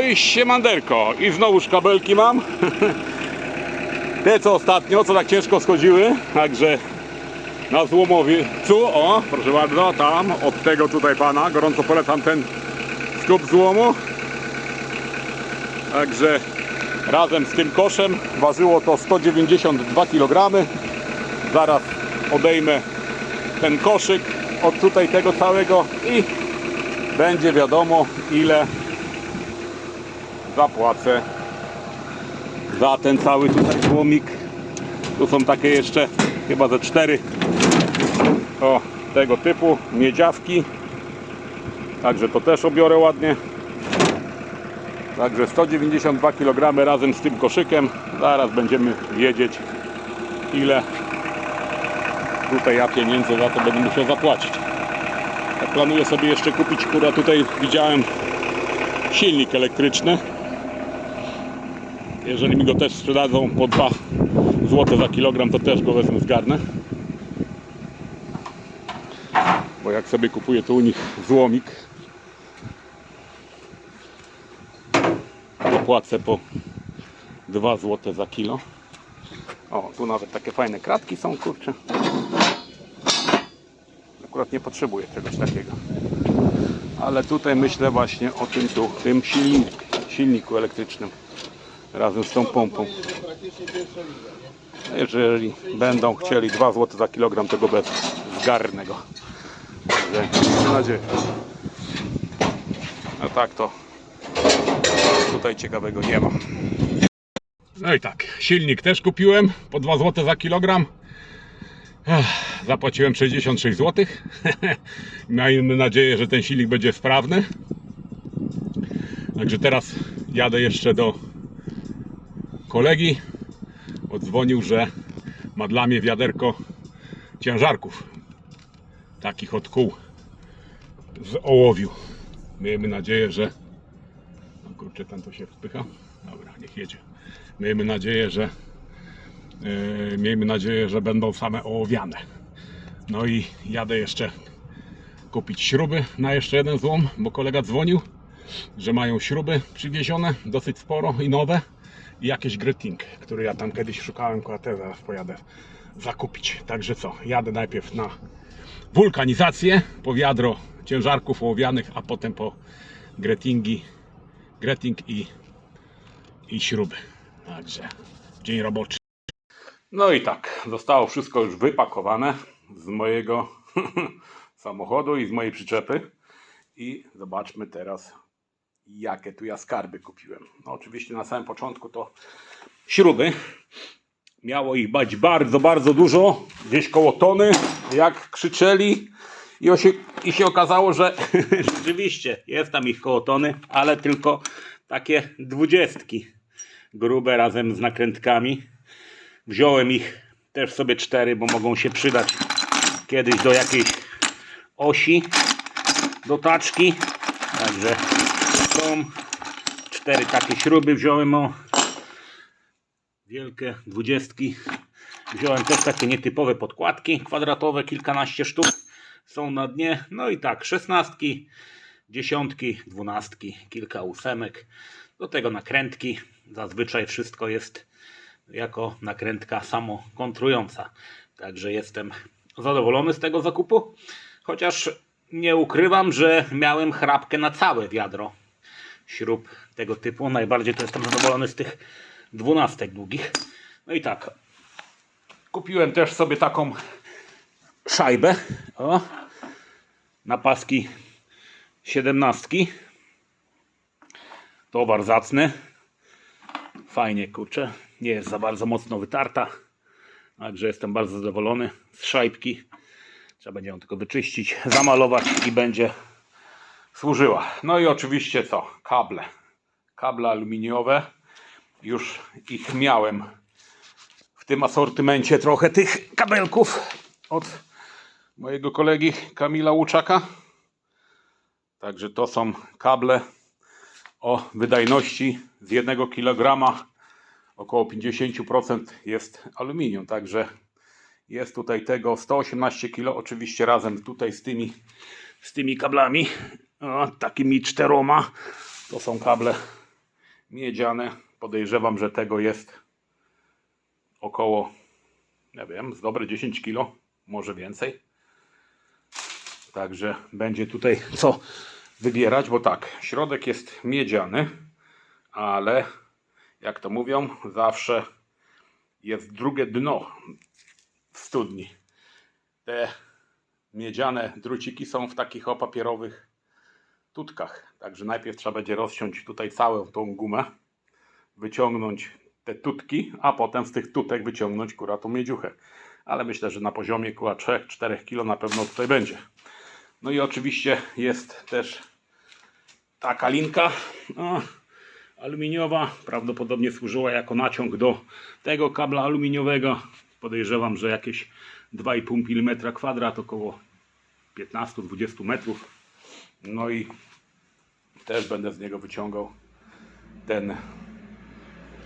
No i siemanderko. I znowuż kabelki mam. Te co ostatnio, co tak ciężko schodziły. Także na złomowcu, o proszę bardzo, tam od tego tutaj pana. Gorąco polecam ten skup złomu. Także razem z tym koszem ważyło to 192 kg. Zaraz odejmę ten koszyk od tutaj tego całego i będzie wiadomo ile zapłacę za ten cały tutaj złomik. Tu są takie jeszcze chyba ze cztery o tego typu miedziawki. Także to też obiorę ładnie. Także 192 kg razem z tym koszykiem. Zaraz będziemy wiedzieć ile tutaj ja pieniędzy za to będę musiał zapłacić. Tak planuję sobie jeszcze kupić, która tutaj widziałem silnik elektryczny. Jeżeli mi go też sprzedadzą po 2 zł za kilogram, to też go wezmę, zgarnę. Bo jak sobie kupuję tu u nich złomik, to płacę po 2 zł za kilo. O, tu nawet takie fajne kratki są, kurczę. Akurat nie potrzebuję czegoś takiego. Ale tutaj myślę właśnie o tym tu, tym silnik, silniku elektrycznym razem z tą pompą. Jeżeli będą chcieli 2 zł za kilogram tego bez zgarnę go. Także mam nadzieję. A tak to tutaj ciekawego nie ma. No i tak, silnik też kupiłem po 2 zł za kilogram. Ech, Zapłaciłem 66 zł. Miejmy nadzieję, że ten silnik będzie sprawny. Także teraz jadę jeszcze do kolegi. Odzwonił, że ma dla mnie wiaderko ciężarków. Takich od kół z ołowiu. Miejmy nadzieję, że. No kurczę, ten to się wpycha. Dobra, niech jedzie. Miejmy nadzieję, że Yy, miejmy nadzieję, że będą same ołowiane. No i jadę jeszcze kupić śruby na jeszcze jeden złom, bo kolega dzwonił, że mają śruby przywiezione, dosyć sporo i nowe i jakieś który ja tam kiedyś szukałem, a te zaraz pojadę zakupić. Także co, jadę najpierw na wulkanizację, po wiadro ciężarków ołowianych, a potem po gretingi, greting i, i śruby. Także dzień roboczy. No i tak, zostało wszystko już wypakowane z mojego samochodu i z mojej przyczepy. I zobaczmy teraz, jakie tu ja skarby kupiłem. No oczywiście na samym początku to śruby. Miało ich bać bardzo, bardzo dużo, gdzieś koło tony, jak krzyczeli. I, osie, I się okazało, że rzeczywiście jest tam ich koło tony, ale tylko takie dwudziestki grube razem z nakrętkami. Wziąłem ich też sobie cztery, bo mogą się przydać kiedyś do jakiejś osi, do taczki. Także są cztery takie śruby wziąłem o wielkie dwudziestki. Wziąłem też takie nietypowe podkładki kwadratowe, kilkanaście sztuk są na dnie. No i tak, szesnastki, dziesiątki, dwunastki, kilka ósemek. Do tego nakrętki. Zazwyczaj wszystko jest jako nakrętka samokontrująca. Także jestem zadowolony z tego zakupu. Chociaż nie ukrywam, że miałem chrapkę na całe wiadro śrub tego typu. Najbardziej to jestem zadowolony z tych dwunastek długich. No i tak. Kupiłem też sobie taką szajbę. O, na paski siedemnastki. Towar zacny. Fajnie kurczę. Nie jest za bardzo mocno wytarta. Także jestem bardzo zadowolony z szajbki. Trzeba będzie ją tylko wyczyścić, zamalować i będzie służyła. No i oczywiście co? Kable. Kable aluminiowe. Już ich miałem w tym asortymencie trochę tych kabelków od mojego kolegi Kamila Łuczaka. Także to są kable o wydajności z 1 kg około 50% jest aluminium, także jest tutaj tego 118 kg, oczywiście razem tutaj z tymi, z tymi kablami, o, takimi czteroma, to są kable miedziane. Podejrzewam, że tego jest około, nie wiem, z dobre 10 kg, może więcej. Także będzie tutaj co wybierać, bo tak, środek jest miedziany, ale jak to mówią, zawsze jest drugie dno w studni. Te miedziane druciki są w takich o papierowych tutkach. Także najpierw trzeba będzie rozciąć tutaj całą tą gumę, wyciągnąć te tutki, a potem z tych tutek wyciągnąć kura tą miedziuchę. Ale myślę, że na poziomie kura 3-4 kg na pewno tutaj będzie. No i oczywiście jest też taka linka no, aluminiowa. Prawdopodobnie służyła jako naciąg do tego kabla aluminiowego. Podejrzewam, że jakieś 2,5 mm kwadrat, około 15-20 metrów. No i też będę z niego wyciągał ten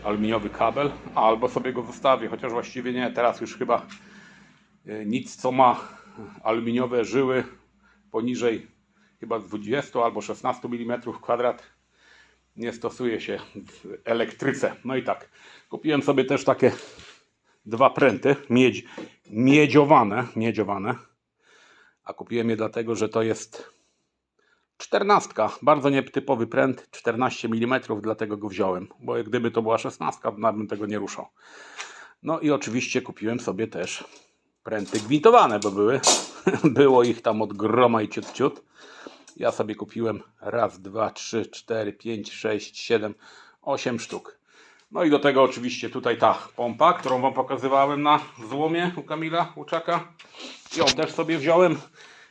aluminiowy kabel, albo sobie go zostawię, chociaż właściwie nie, teraz już chyba e, nic co ma aluminiowe żyły poniżej chyba 20 albo 16 mm kwadrat nie stosuje się w elektryce. No i tak, kupiłem sobie też takie dwa pręty, miedź, miedziowane, miedziowane, a kupiłem je dlatego, że to jest czternastka, bardzo nietypowy pręt, 14 mm, dlatego go wziąłem, bo gdyby to była 16, to nawet bym tego nie ruszał. No i oczywiście kupiłem sobie też pręty gwintowane, bo były, było ich tam od groma i ciut ciut. Ja sobie kupiłem raz, dwa, trzy, cztery, pięć, sześć, siedem, osiem sztuk. No i do tego oczywiście tutaj ta pompa, którą Wam pokazywałem na złomie u Kamila Łuczaka. Ją też sobie wziąłem.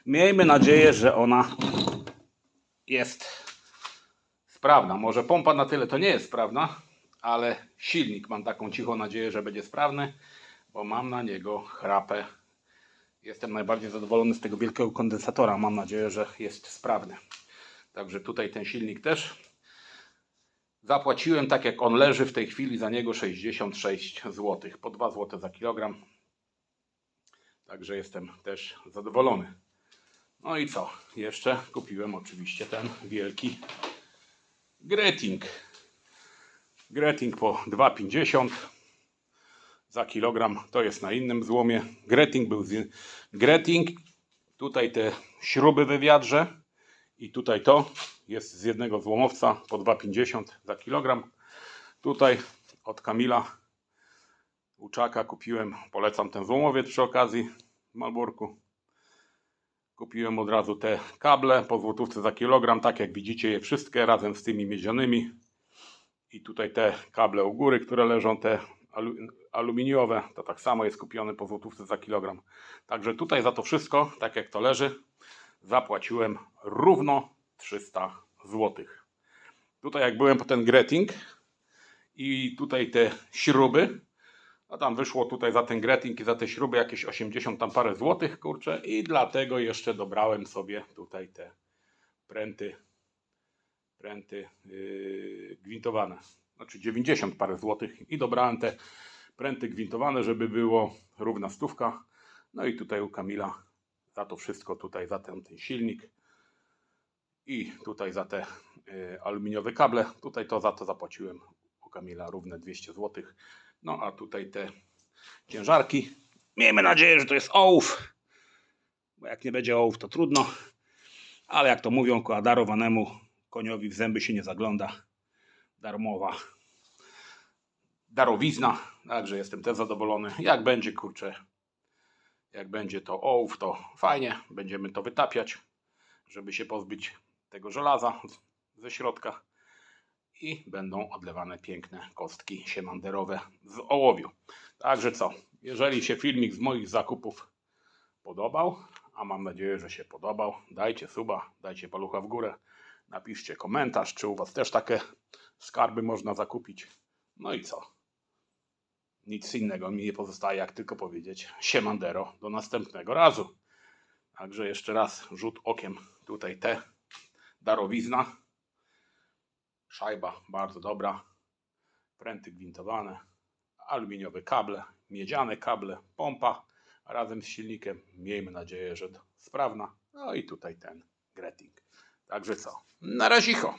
Miejmy nadzieję, że ona jest sprawna. Może pompa na tyle to nie jest sprawna, ale silnik mam taką cichą nadzieję, że będzie sprawny, bo mam na niego chrapę. Jestem najbardziej zadowolony z tego wielkiego kondensatora. Mam nadzieję, że jest sprawny. Także tutaj ten silnik też. Zapłaciłem tak jak on leży w tej chwili za niego 66 zł. Po 2 zł za kilogram. Także jestem też zadowolony. No i co? Jeszcze kupiłem oczywiście ten wielki Greting. Greting po 2,50 za kilogram. To jest na innym złomie. Greting był z... Greting. Tutaj te śruby we wiadrze i tutaj to jest z jednego złomowca po 2,50 za kilogram. Tutaj od Kamila Uczaka kupiłem, polecam ten złomowiec przy okazji w Malborku. Kupiłem od razu te kable po złotówce za kilogram, tak jak widzicie je wszystkie razem z tymi miedzianymi. I tutaj te kable u góry, które leżą, te alu aluminiowe, to tak samo jest kupione po złotówce za kilogram. Także tutaj za to wszystko, tak jak to leży, zapłaciłem równo 300 zł. Tutaj jak byłem po ten greting i tutaj te śruby, a tam wyszło tutaj za ten greting i za te śruby jakieś 80 tam parę złotych, kurczę. I dlatego jeszcze dobrałem sobie tutaj te pręty, pręty yy, gwintowane. Znaczy 90 parę złotych i dobrałem te pręty gwintowane, żeby było równa stówka. No i tutaj u Kamila za to wszystko, tutaj za ten, ten silnik i tutaj za te y, aluminiowe kable. Tutaj to za to zapłaciłem u Kamila równe 200 zł. No a tutaj te ciężarki. Miejmy nadzieję, że to jest ołów. Bo jak nie będzie ołów, to trudno. Ale jak to mówią, ku darowanemu koniowi w zęby się nie zagląda. Darmowa darowizna. Także jestem też zadowolony. Jak będzie, kurczę, jak będzie to ołów, to fajnie. Będziemy to wytapiać, żeby się pozbyć tego żelaza ze środka. I będą odlewane piękne kostki siemanderowe z ołowiu. Także co, jeżeli się filmik z moich zakupów podobał, a mam nadzieję, że się podobał, dajcie suba, dajcie palucha w górę, napiszcie komentarz, czy u Was też takie skarby można zakupić. No i co? Nic innego mi nie pozostaje, jak tylko powiedzieć siemandero do następnego razu. Także jeszcze raz rzut okiem tutaj te darowizna. Szajba bardzo dobra. Pręty gwintowane. Aluminiowe kable, miedziane kable, pompa razem z silnikiem. Miejmy nadzieję, że sprawna. No i tutaj ten greting. Także co? Na razicho.